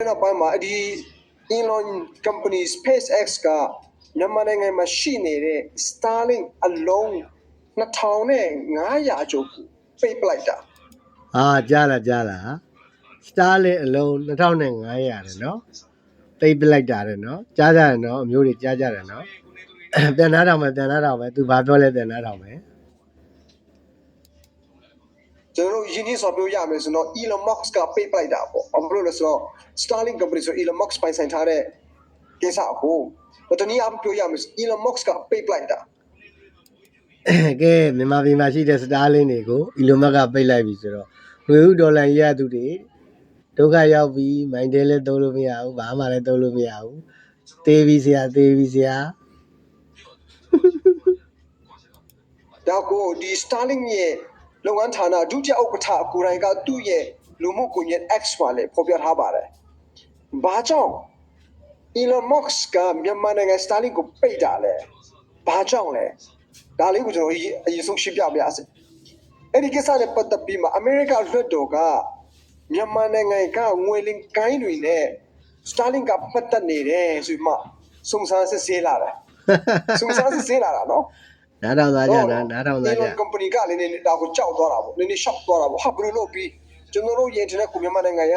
နောက်ပိုင်းမှာဒီ Elon company SpaceX ကမြန်မာနိုင်ငံမှာရှိနေတဲ့ Starlink အလုံး2500ကျော်ကိုပိတ်ပလိုက်တာအာကြားလာကြားလာစတားလင်အလုံး2500ရတယ်နော်တိတ်ပလိုက်တာတယ်နော်ကြားကြတယ်နော်အမျိုးတွေကြားကြတယ်နော်ပြန်သားတော်မယ်ပြန်သားတော်မယ်သူဘာပြောလဲပြန်သားတော်မယ် ကျွန်တော်တို့ယင်းကြီးဆိုပြောရမယ်ဆိုတော့ Elon Musk ကပိတ်ပလိုက်တာပေါ့။ဘာလို့လဲဆိုတော့ Starlink company ဆို Elon Musk ပိုင်ဆိုင်ထားတဲ့ကိစ္စကိုတော့တနည်းအားဖြင့်ပြောရမယ်ဆို Elon Musk ကပိတ်ပလိုက်တာကဲမြန်မာပြည်မှာရှိတဲ့စတားလင်းတွေကိုအီလိုမက်ကပိတ်လိုက်ပြီဆိုတော့ငွေဥဒေါ်လာရရသူတွေဒုက္ခရောက်ပြီမိုင်းတဲလည်းသုံးလို့မရဘူးဘာမှလည်းသုံးလို့မရဘူးတေးပြီးစရာတေးပြီးစရာ။ဒါကိုဒီ Starlink ရဲ့ လုပ်ငန်းဌာနဒုတိယဥက္ကဋ္ဌကိုယ်တိုင်ကသူ့ရဲ့လူမှုကွန်ရက် X မှာလည်းဖော်ပြထားပါတယ်။ဘာကြောင့် Elon Musk ကမြန်မာနိုင်ငံ Starlink ကိုပိတ်တာလဲ။ဘာကြောင့်လဲ။ဒါလေးကိုကျွန်တော်အရင်ဆုံးရှင်းပြပါရစေ။အဲ့ဒီကိစ္စနဲ့ပတ်သက်ပြီးမှအမေရိကလွှတ်တော်ကမြန်မာနိုင်ငံကငွေလင်ကိုင်းတွေနဲ့ Starlink ကပတ်သက်နေတယ်ဆိုပြီးမှစုံစမ်းစစ်ဆေးလာတယ်စုံစမ်းစစ်ဆေးလာတာနော် နားထောင်သားကြနားနားထောင်သားကြ Elon company ကလည်းနည်းနည်းဒါကိုကြောက်သွားတာပေါ့နည်းနည်း shock သွားတာပေါ့ဟာဘယ်လိုလုပ်ပြီးကျွန်တော်တို့ရဲ့ internet ကိုမြန်မာနိုင်ငံက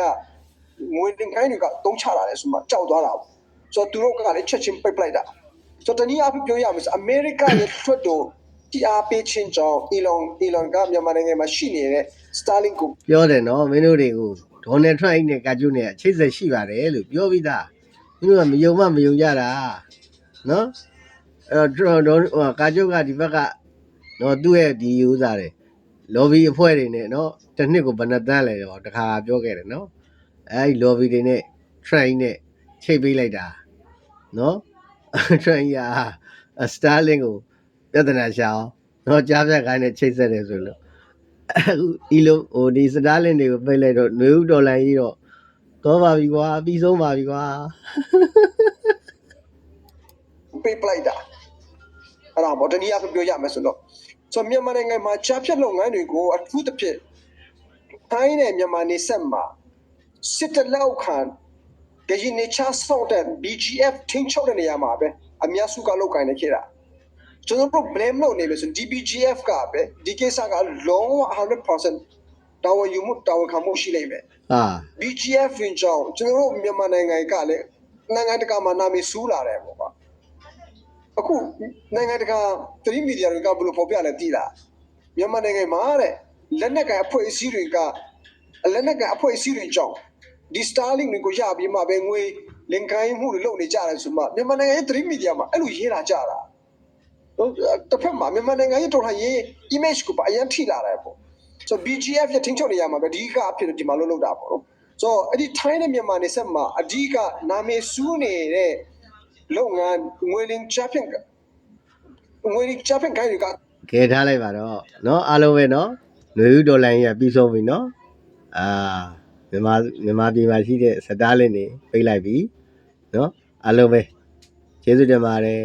ငွေလင်ကိုင်းတွေကတုံးချလာတယ်ဆိုမှကြောက်သွားတာပေါ့ဆိုတော့သူတို့ကလည်းချက်ချင်းပိတ်ပလိုက်တာဆိုတော့တနည်းအားဖြင့်ပြောရမယ်ဆိုအမေရိကရဲ့လွှတ်တော်တီအားပေးခြင်းကြောင့် Elon Elon ကမြန်မာနိုင်ငံမှာရှိနေတဲ့ Starlink ကိုပြောတယ်နော်မင်းတို့တွေကိုဒေါ်နယ်ထရန့်နဲ့ကာကျုနဲ့အချိတ်ဆက်ရှိပါတယ်လို့ပြောပြီးသားမင်းတို့ကမယုံမမယုံကြတာနော် အဲ့တော့ဒေါ်ဟိုကာကျုကဒီဘက်ကနော်သူ့ရဲ့ဒီဥစားတယ်လော်ဘီအဖွဲ့တွေနဲ့နော်တစ်နှစ်ကိုဘယ်နှသန်းလဲတော့တခါပြောခဲ့တယ်နော်အဲ့ဒီလော်ဘီတွေနဲ့ train နဲ့ချိတ်ပေးလိုက်တာနော် train ရ Starlink ကိုပြဿနာရှာအောင်နော်ကြားပြတ်ခိုင်းနဲ့ချိတ်ဆက်တယ်ဆိုလို့အခုဤလိုဟိုဒီစတားလင်တွေကိုပိတ်လိုက်တော့နွေဦးဒေါ်လာကြီးတော့တော့ပါပြီကွာပြီးဆုံးပါပြီကွာပေးပလိုက်တာ အဲ့ဒါပေါ့တနည်းအားဖြင့်ပြောရမယ်ဆိုတော့ဆိုတော့မြန်မာနိုင်ငံမှာကြားဖြတ်လုပ်ငန်းတွေကိုအထူးသဖြင့်တိုင်းနဲ့မြန်မာနေဆက်မှာစစ်တလောက်ခံကြည်နေချဆောက်တဲ့ BGF ထင်းချုပ်တဲ့နေရာမှာပဲအများစုကလောက်ကိုင်းနေခဲ့တာကျွန်တော်တို့ blame လုပ်နေလို့ဆို DBGF ကပဲဒီကိစ္စကလုံးဝ100%တာဝန်ယူမှုတာဝန်ခံမှုရှိနေမယ်ဟာ BGF ဝင်ကြောင်းကျွန်တော်တို့မြန်မာနိုင်ငံကလည်းနိုင်ငံတကာမှာနာမည်စူးလာတယ်ပေါ့ကွာ အခုနိုင်ငံတကာ3မီဒီယာတွေကဘယ်လိုဖော်ပြလဲသိလားမြန်မာနိုင်ငံမှာတဲ့လက်နက်ကအဖွဲ့အစည်းတွေကလက်နက်ကအဖွဲ့အစည်းတွေကြောင်းဒီ Starlink တွေကိုရပြီးမှပဲငွေလင်ကိုင်းမှုတွေလုပ်နေကြတယ်ဆိုမှမြန်မာနိုင်ငံရဲ့3မီဒီယာမှာအဲ့လိုရေးလာကြတာတစ်ဖက်မှာမြန်မာနိုင်ငံရဲ့တော်လှန်ရေး image ကိုပါအရင်ထိလာတယ်ပေါ့ဆိုတော့ BGF ရဲ့ထိန်းချုပ်နေရမှာပဲအဓိကအဖြစ်ဒီမှာလုံးလုံးတာပေါ့နော်ဆိုတော့အဲ့ဒီထိုင်းနဲ့မြန်မာနေဆက်မှာအဓိကနာမည်စူးနေတဲ့ လုပ်ငန်းငွေလင်းချပင်ငွေလင်းချပင်ကိုင်းတွေက ခဲထားလိုက်ပါတော့เนาะအားလုံးပဲเนาะနွေဦးဒေါ်လာကြီးကပြီးဆုံးပြီเนาะအာမြန်မာမြန်မာပြည်မှာရှိတဲ့စတားလင်တွေပိတ်လိုက်ပြီเนาะအားလုံးပဲကျေးဇူးတင်ပါတယ်